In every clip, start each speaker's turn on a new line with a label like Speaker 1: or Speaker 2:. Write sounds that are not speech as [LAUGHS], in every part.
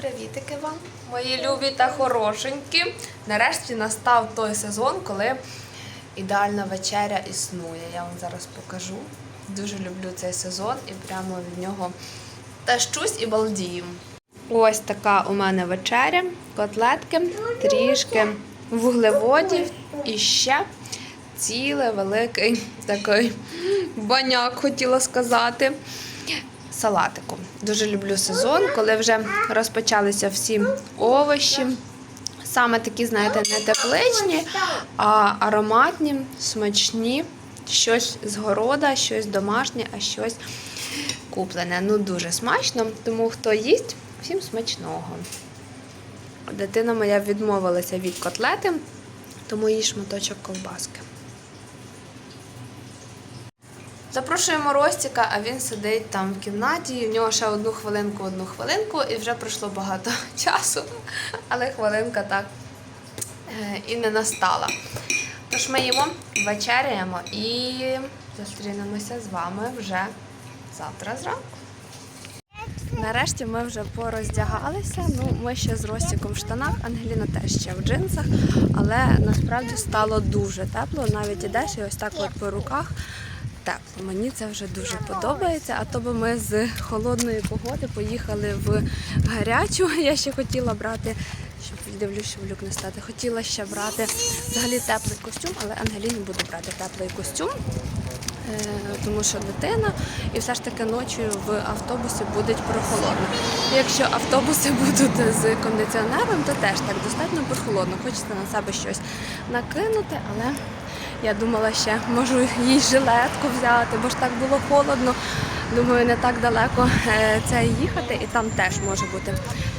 Speaker 1: Привітики вам, мої любі та хорошенькі. Нарешті настав той сезон, коли ідеальна вечеря існує. Я вам зараз покажу. Дуже люблю цей сезон і прямо від нього тащусь і балдію. Ось така у мене вечеря, котлетки, трішки вуглеводів і ще цілий великий такий баняк, хотіла сказати салатику. Дуже люблю сезон, коли вже розпочалися всі овочі. Саме такі, знаєте, не тепличні, а ароматні, смачні, щось з города, щось домашнє, а щось куплене. Ну, дуже смачно, тому хто їсть, всім смачного. Дитина моя відмовилася від котлети, тому їй шматочок ковбаски. Запрошуємо Ростіка, а він сидить там в кімнаті. і В нього ще одну хвилинку, одну хвилинку, і вже пройшло багато [LAUGHS] часу, але хвилинка так е, і не настала. Тож ми їмо, вечеряємо і зустрінемося з вами вже завтра зранку. Нарешті ми вже пороздягалися. Ну, ми ще з Ростіком в штанах, Ангеліна теж ще в джинсах, але насправді стало дуже тепло. Навіть ідеш і ось так от по руках тепло. Мені це вже дуже подобається. А то би ми з холодної погоди поїхали в гарячу. [LAUGHS] Я ще хотіла брати, щоб дивлюсь, щоб люк не стати. Хотіла ще брати взагалі теплий костюм, але Ангеліні буду брати теплий костюм. Е, тому що дитина, і все ж таки ночі в автобусі буде прохолодно. Якщо автобуси [LAUGHS] будуть з кондиціонером, то теж так достатньо прохолодно. Хочеться на себе щось накинути, але я думала ще можу їй жилетку взяти, бо ж так було холодно. Думаю, не так далеко е, це їхати, і там теж може бути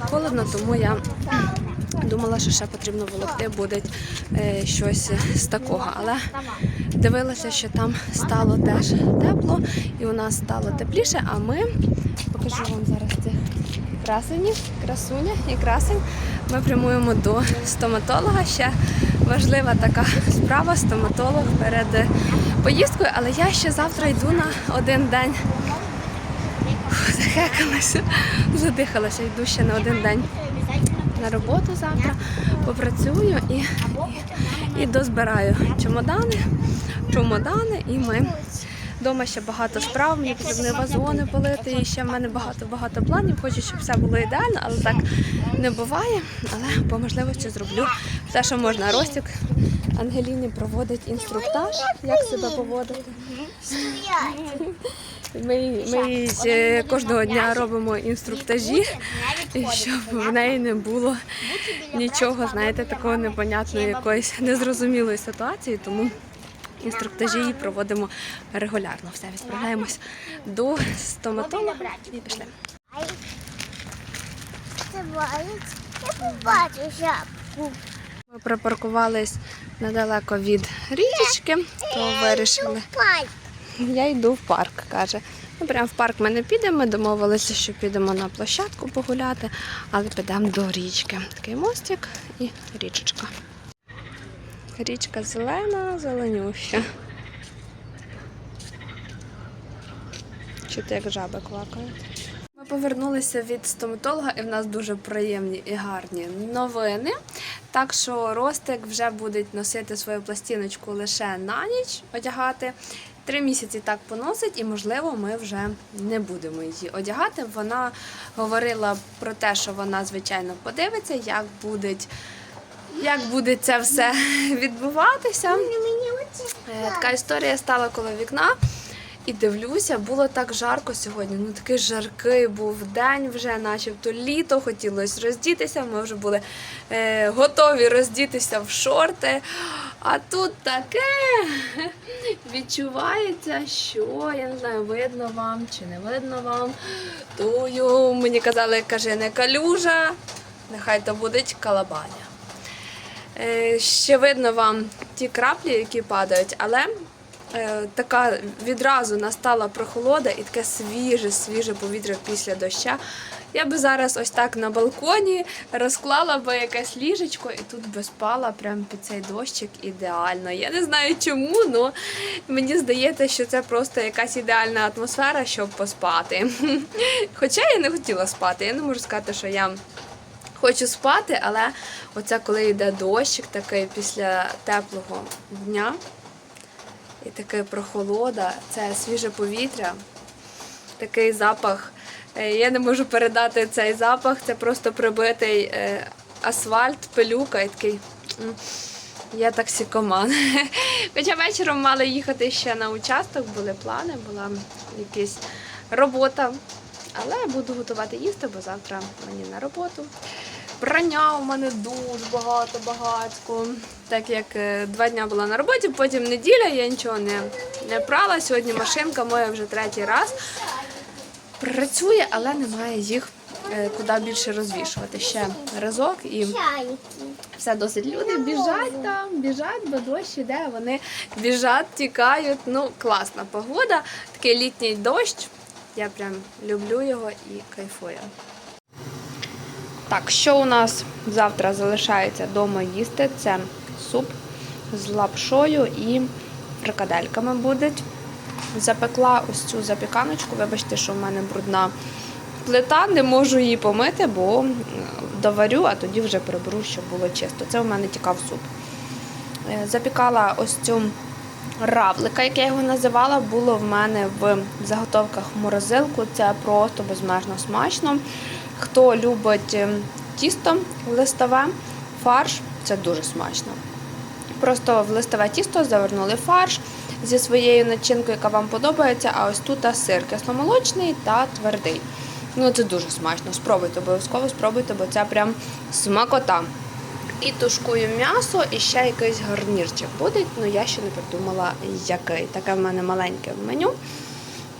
Speaker 1: холодно, тому я [CLEARS THROAT] думала, що ще потрібно волокти буде е, щось з такого. Але дивилася, що там стало теж тепло і у нас стало тепліше, а ми покажу вам зараз цих красенів, красуня і красень. Ми прямуємо до стоматолога. Ще важлива така справа, стоматолог перед поїздкою, але я ще завтра йду на один день. Захекалася, задихалася, йду ще на один день на роботу завтра, попрацюю і, і, дозбираю чемодани, чемодани, і ми. Вдома ще багато справ, мені потрібно вазони полити, і ще в мене багато-багато планів. Хочу, щоб все було ідеально, але так не буває. Але по можливості зроблю все, що можна. Ростик Ангеліні проводить інструктаж, як себе поводити. Ми, ми е, кожного дня робимо інструктажі, щоб в неї не було нічого, знаєте, такого непонятної, якоїсь незрозумілої ситуації. Тому інструктажі її проводимо регулярно. Все, відправляємось до стоматолога і пішли.
Speaker 2: Я побачу жабку.
Speaker 1: Ми припаркувались недалеко від річечки, то вирішили. Я йду в парк, каже. Ну, прямо в парк ми не підемо. Ми домовилися, що підемо на площадку погуляти, але підемо до річки. Такий мостик і річечка. Річка зелена, зеленюща. Чути, як жаби квакають. Ми повернулися від стоматолога, і в нас дуже приємні і гарні новини. Так що Ростик вже буде носити свою пластиночку лише на ніч, одягати. Три місяці так поносить, і можливо, ми вже не будемо її одягати. Вона говорила про те, що вона звичайно подивиться, як буде, як буде це все [LAUGHS] відбуватися. Е, Така історія стала коло вікна. І дивлюся, було так жарко сьогодні. Ну такий жаркий був день вже, начебто літо, хотілося роздітися. Ми вже були е, готові роздітися в шорти. А тут таке [LAUGHS] відчувається, що я не знаю, видно вам чи не видно вам. Тую мені казали, каже, не калюжа, нехай то буде калабаня. Е, Ще видно вам ті краплі, які падають, але така відразу настала прохолода і таке свіже, свіже повітря після доща. Я би зараз ось так на балконі розклала би якесь ліжечко і тут би спала прямо під цей дощик ідеально. Я не знаю чому, але мені здається, що це просто якась ідеальна атмосфера, щоб поспати. [LAUGHS] Хоча я не хотіла спати, я не можу сказати, що я Хочу спати, але оце коли йде дощик такий після теплого дня, і такий прохолода, це свіже повітря, такий запах. Е, Я не можу передати цей запах, це просто прибитий е, асфальт, пилюка і такий. Я таксикоман. [LAUGHS] Хоча вечором мали їхати ще на участок, були плани, була якась робота. Але буду готувати їсти, бо завтра мені на роботу. Прання у мене дуже багато багатько. Так як е, два дня була на роботі, потім неділя, я нічого не, не прала. Сьогодні машинка моя вже третій раз працює, але немає їх е, куди більше розвішувати. Ще разок і все досить. Люди біжать там, біжать, бо дощ іде, вони біжать, тікають. Ну, класна погода, такий літній дощ. Я прям люблю його і кайфую. Так, що у нас завтра залишається вдома їсти? Це суп з лапшою і фрикадельками будуть. Запекла ось цю запіканочку. Вибачте, що в мене брудна плита, не можу її помити, бо доварю, а тоді вже приберу, щоб було чисто. Це у мене тікав суп. Е, Запікала ось цю равлика, як я його називала, було в мене в заготовках в морозилку. Це просто безмежно смачно. Хто любить е, тісто листове, фарш, це дуже смачно. Просто в листове тісто завернули фарш зі своєю начинкою, яка вам подобається, а ось тут сир кисломолочний та твердий. Ну, це дуже смачно. Спробуйте, обов'язково спробуйте, бо це прям смакота. І тушкую м'ясо, і ще якийсь гарнірчик буде. Ну я ще не придумала, який. Таке в мене маленьке меню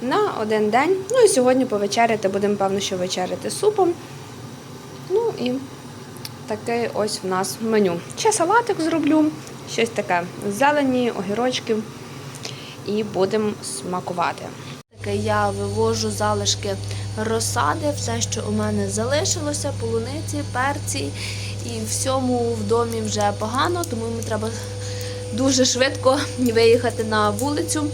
Speaker 1: на один день. Ну і сьогодні повечеряти будемо, певно, що вечеряти супом. Ну і таке ось в нас меню. Ще салатик зроблю, щось таке зелені, огірочки. І будемо смакувати. Таке я вивожу залишки розсади, все, що у мене залишилося, полуниці, перці. І всьому в домі вже погано, тому йому треба дуже швидко виїхати на вулицю,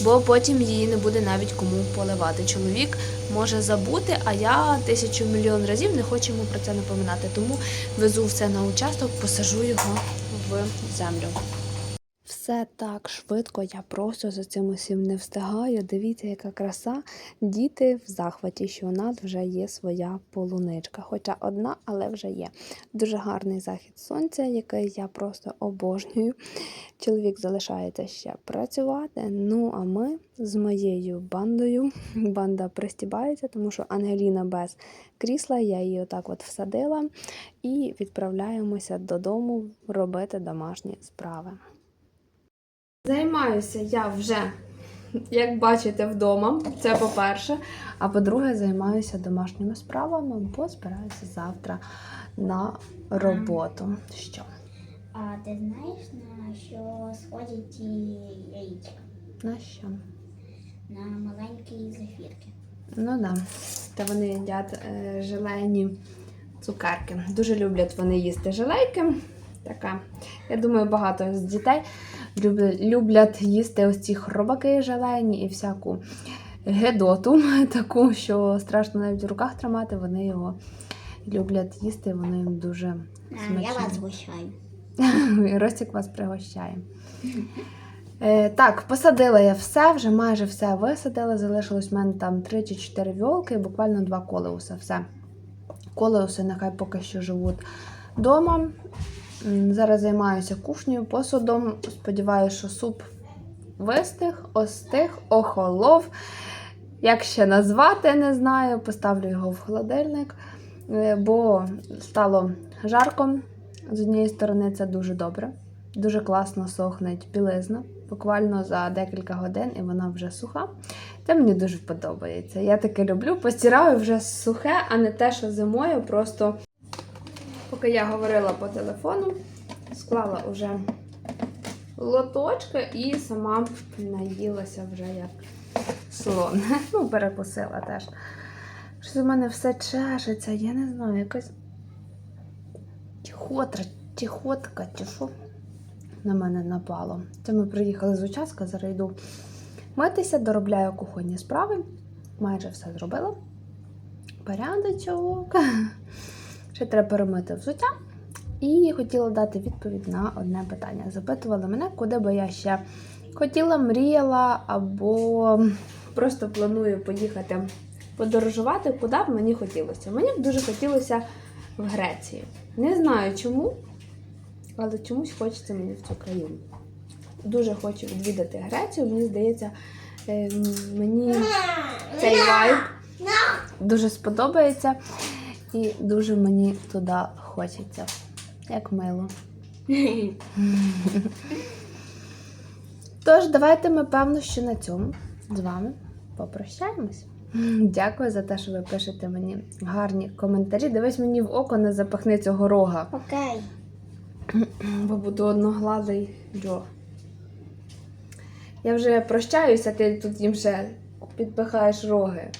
Speaker 1: бо потім її не буде навіть кому поливати. Чоловік може забути, а я тисячу мільйон разів не хочу йому про це напоминати. Тому везу все на участок, посажу його в землю. Все так швидко, я просто за цим усім не встигаю. Дивіться, яка краса. Діти в захваті, що у нас вже є своя полуничка. Хоча одна, але вже є. Дуже гарний захід сонця, який я просто обожнюю. Чоловік залишається ще працювати. Ну а ми з моєю бандою. [LAUGHS] Банда пристібається, тому що Ангеліна без крісла, я її отак от всадила, і відправляємося додому робити домашні справи. Займаюся я вже, як бачите, вдома. Це по-перше. А по-друге, займаюся домашніми справами, бо збираюся завтра на роботу. Що?
Speaker 2: А ти знаєш, на що сходять ті яєчка?
Speaker 1: На що?
Speaker 2: На маленькі зефірки.
Speaker 1: Ну да. Та вони їдять е, желейні цукерки. Дуже люблять вони їсти желейки. Така. Я думаю, багато з дітей люблять, їсти ось ці хробаки желейні і всяку гедоту, [LAUGHS] таку, що страшно навіть в руках тримати. Вони його люблять їсти, воно їм дуже смачне.
Speaker 2: гощаю.
Speaker 1: І [LAUGHS] Ростик вас пригощає. Е, так, посадила я все, вже майже все висадила. Залишилось в мене там 3 чи 4 віолки, буквально два колеуса. Все. Колеуси нехай поки що живуть вдома. Зараз займаюся кухнею, посудом. Сподіваюся, що суп вистиг, остиг, охолов. Як ще назвати, не знаю. Поставлю його в холодильник, е, бо стало жарко. З однієї сторони, це дуже добре. Дуже класно сохне білизна. Буквально за декілька годин і вона вже суха. Це мені дуже подобається. Я таке люблю. Постираю вже сухе, а не те, що зимою. Просто поки я говорила по телефону, склала вже лоточки і сама наїлася вже як слон. [LAUGHS] Ну, перекусила теж. Щось у мене все чешеться, я не знаю, якась тихотра, тихотка, чи на мене напало. Це ми приїхали з участка, зараз йду митися, доробляю кухонні справи. Майже все зробила. Порядочок. [LAUGHS] Ще треба перемити взуття. І хотіла дати відповідь на одне питання. Запитували мене, куди би я ще хотіла, мріяла або просто планую поїхати подорожувати, куди б мені хотілося. Мені б дуже хотілося в Грецію. Не знаю чому, але чомусь хочеться мені в цю країну. Дуже хочу відвідати Грецію. Мені здається, ем, мені цей вайб дуже сподобається і дуже мені туди хочеться. Як мило. Тож, давайте ми певно, що на цьому з вами попрощаємось. Дякую за те, що ви пишете мені гарні коментарі. Дивись мені в око не запахни цього рога,
Speaker 2: Окей.
Speaker 1: бо буду одноглазий Джо. Я вже прощаюся, ти тут їм ще підпихаєш роги.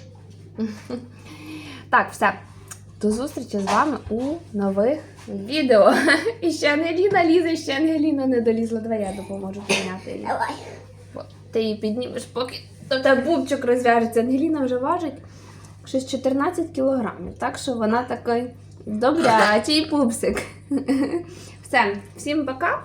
Speaker 1: Так, все. До зустрічі з вами у нових відео. [LAUGHS] І ще Ангеліна лізе, ще Ангеліна не долізла. Давай я допоможу підняти її.
Speaker 2: Давай.
Speaker 1: Ти її піднімеш, поки то тебе бубчик розв'яжеться. Ангеліна вже важить щось 14 кілограмів, так що вона такий добрячий пупсик. [LAUGHS] Все, всім пока.